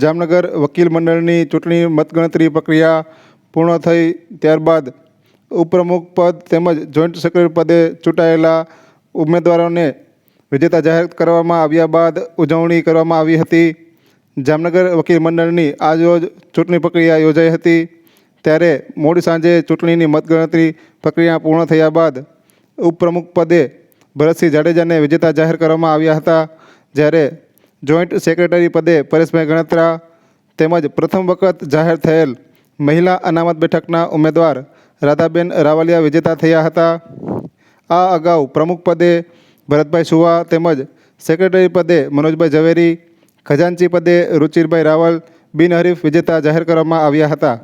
જામનગર વકીલ મંડળની ચૂંટણી મતગણતરી પ્રક્રિયા પૂર્ણ થઈ ત્યારબાદ ઉપપ્રમુખ પદ તેમજ જોઈન્ટ સેક્રેટરી પદે ચૂંટાયેલા ઉમેદવારોને વિજેતા જાહેર કરવામાં આવ્યા બાદ ઉજવણી કરવામાં આવી હતી. જામનગર વકીલ મંડળની આજરોજ ચૂંટણી પ્રક્રિયા યોજાઈ હતી. ત્યારે મોડી સાંજે ચૂંટણીની મતગણતરી પ્રક્રિયા પૂર્ણ થયા બાદ ઉપપ્રમુખ પદે ભરતસિંહ જાડેજાને વિજેતા જાહેર કરવામાં આવ્યા હતા. જ્યારે જોઈન્ટ સેક્રેટરી પદે પરેશભાઈ ગણત્રા તેમજ પ્રથમ વખત જાહેર થયેલ મહિલા અનામત બેઠકના ઉમેદવાર રાધાબેન રાવલિયા વિજેતા થયા હતા. આ અગાઉ પ્રમુખ પદે ભરતભાઈ સુવા તેમજ સેક્રેટરી પદે મનોજભાઈ ઝવેરી, ખજાનચી પદે રુચિરભાઈ રાવલ બિનહરીફ વિજેતા જાહેર કરવામાં આવ્યા હતા.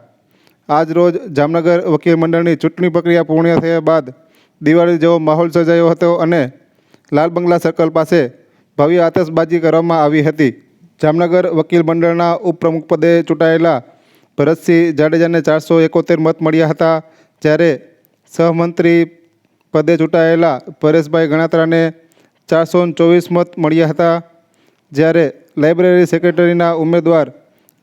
આજ રોજ જામનગર વકીલ મંડળની ચૂંટણી પ્રક્રિયા પૂર્ણ થયા બાદ દિવાળી જેવો માહોલ સર્જાયો હતો અને લાલ બંગલા સર્કલ પાસે ભવ્ય આતશબાજી કરવામાં આવી હતી. જામનગર વકીલ મંડળના ઉપપ્રમુખ પદે ચૂંટાયેલા ભરતસિંહ જાડેજાને ચારસો એકોતેર મત મળ્યા હતા, જ્યારે સહમંત્રી પદે ચૂંટાયેલા પરેશભાઈ ગણાત્રાને ચારસો ચોવીસ મત મળ્યા હતા, જ્યારે લાઇબ્રેરી સેક્રેટરીના ઉમેદવાર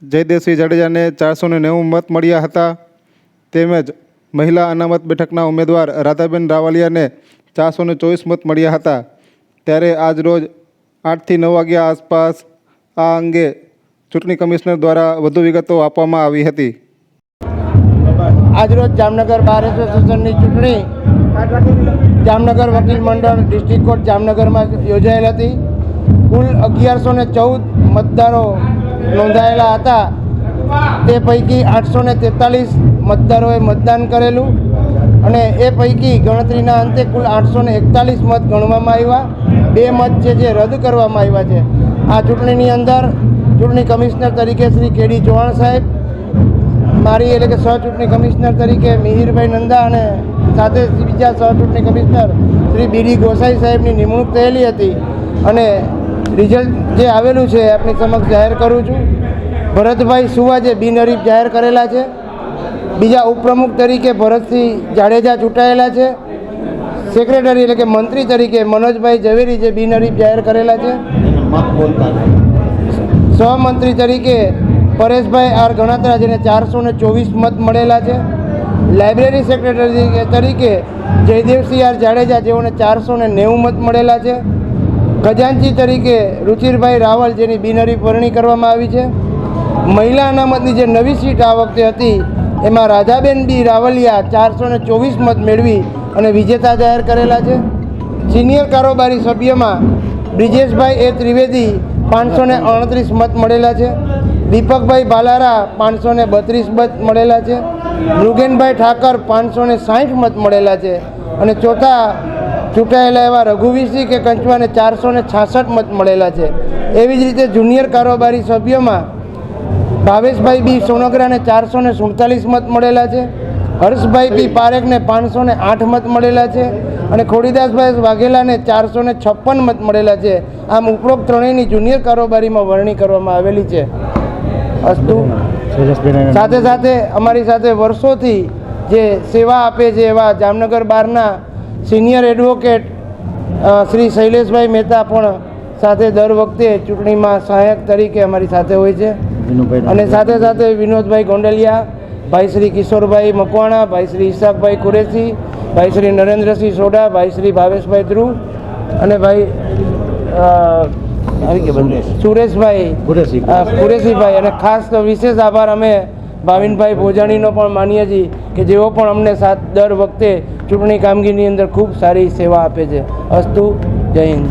જયદેવસિંહ જાડેજાને ચારસો નેવું મત મળ્યા હતા. તેમજ મહિલા અનામત બેઠકના ઉમેદવાર રાધાબેન રાવલિયાને ચારસો ચોવીસ મત મળ્યા હતા. ત્યારે આજ રોજ આઠથી નવ વાગ્યા આસપાસ આ અંગે ચૂંટણી કમિશનર દ્વારા વધુ વિગતો આપવામાં આવી હતી. આજરોજ જામનગર બાર એસોસિએશનની ચૂંટણી જામનગર વકીલ મંડળ ડિસ્ટ્રિક્ટ કોર્ટ જામનગરમાં યોજાયેલ હતી. કુલ અગિયારસો ને ચૌદ મતદારો નોંધાયેલા હતા. તે પૈકી આઠસો ને તેતાલીસ મતદારોએ મતદાન કરેલું. અને એ પૈકી ગણતરીના અંતે કુલ આઠસો એકતાલીસ મત ગણવામાં આવ્યા. બે મત છે જે રદ કરવામાં આવ્યા છે. આ ચૂંટણીની અંદર ચૂંટણી કમિશનર તરીકે શ્રી કેડી ચૌહાણ સાહેબ, મારી એટલે કે સહચૂંટણી કમિશનર તરીકે મિહિરભાઈ નંદા અને સાથે બીજા સહચૂંટણી commissioner Shri B D Gosai સાહેબની નિમણૂક થયેલી હતી. અને રિઝલ્ટ જે આવેલું છે આપની સમક્ષ જાહેર કરું છું. ભરતભાઈ સુવા જે બિનહરીફ જાહેર કરેલા છે. બીજા ઉપપ્રમુખ તરીકે ભરતસિંહ જાડેજા ચૂંટાયેલા છે. સેક્રેટરી એટલે કે મંત્રી તરીકે મનોજભાઈ ઝવેરી જે બિનહરીફ જાહેર કરેલા છે. સહમંત્રી તરીકે પરેશભાઈ આર ગણાત્રા જેને ચારસો ને ચોવીસ મત મળેલા છે. લાઇબ્રેરી સેક્રેટરી તરીકે જયદેવસિંહ આર જાડેજા જેઓને ચારસો ને નેવું મત મળેલા છે. ખજાનચી તરીકે રુચિરભાઈ રાવલ જેની બિનહરીફ વરણી કરવામાં આવી છે. મહિલા અનામતની જે નવી સીટ આ વખતે હતી એમાં રાધાબેન બી રાવલિયા ચારસો ને ચોવીસ મત મેળવી અને વિજેતા જાહેર કરેલા છે. સિનિયર કારોબારી સભ્યમાં બ્રિજેશભાઈ એ ત્રિવેદી પાંચસો ને અડત્રીસ મત મળેલા છે. દીપકભાઈ બાલારા પાંચસો ને બત્રીસ મત મળેલા છે. મૃગેનભાઈ ઠાકર પાંચસો ને સાઠ મત મળેલા છે. અને ચોથા ચૂંટાયેલા એવા રઘુવીરસિંહ કે કંચવાને ચારસો ને છાસઠ મત મળેલા છે. એવી જ રીતે જુનિયર કારોબારી સભ્યોમાં ભાવેશભાઈ બી સોનગરાને ચારસો ને સુડતાલીસ મત મળેલા છે. હર્ષભાઈ બી પારેખને પાંચસો ને આઠ મત મળેલા છે. અને ખોડીદાસભાઈ વાઘેલાને ચારસો ને છપ્પન મત મળેલા છે. આમ ઉપરોક્ત ત્રણેયની જુનિયર કારોબારીમાં વરણી કરવામાં આવેલી છે. અસ્તુ. સાથે સાથે અમારી સાથે વર્ષોથી જે સેવા આપે છે એવા જામનગર બારના સિનિયર એડવોકેટ શ્રી શૈલેષભાઈ મહેતા પણ સાથે દર વખતે ચૂંટણીમાં સહાયક તરીકે અમારી સાથે હોય છે. અને સાથે સાથે વિનોદભાઈ ગોંડલિયા ભાઈ શ્રી કિશોરભાઈ મકવાણા ભાઈ શ્રી ઈશાકભાઈ કુરેશી ભાઈ શ્રી નરેન્દ્રસિંહ સોઢા ભાઈ શ્રી ભાવેશભાઈ ધ્રુવ અને ભાઈ. સુરેશભાઈ કુરેશીભાઈ. અને ખાસ તો વિશેષ આભાર અમે ભાવિનભાઈ ભોજાણીનો પણ માનીએ છીએ કે જેઓ પણ અમને સાથ દર વખતે ચૂંટણી કામગીરીની અંદર ખૂબ સારી સેવા આપે છે. અસ્તુ જય હિન્દ.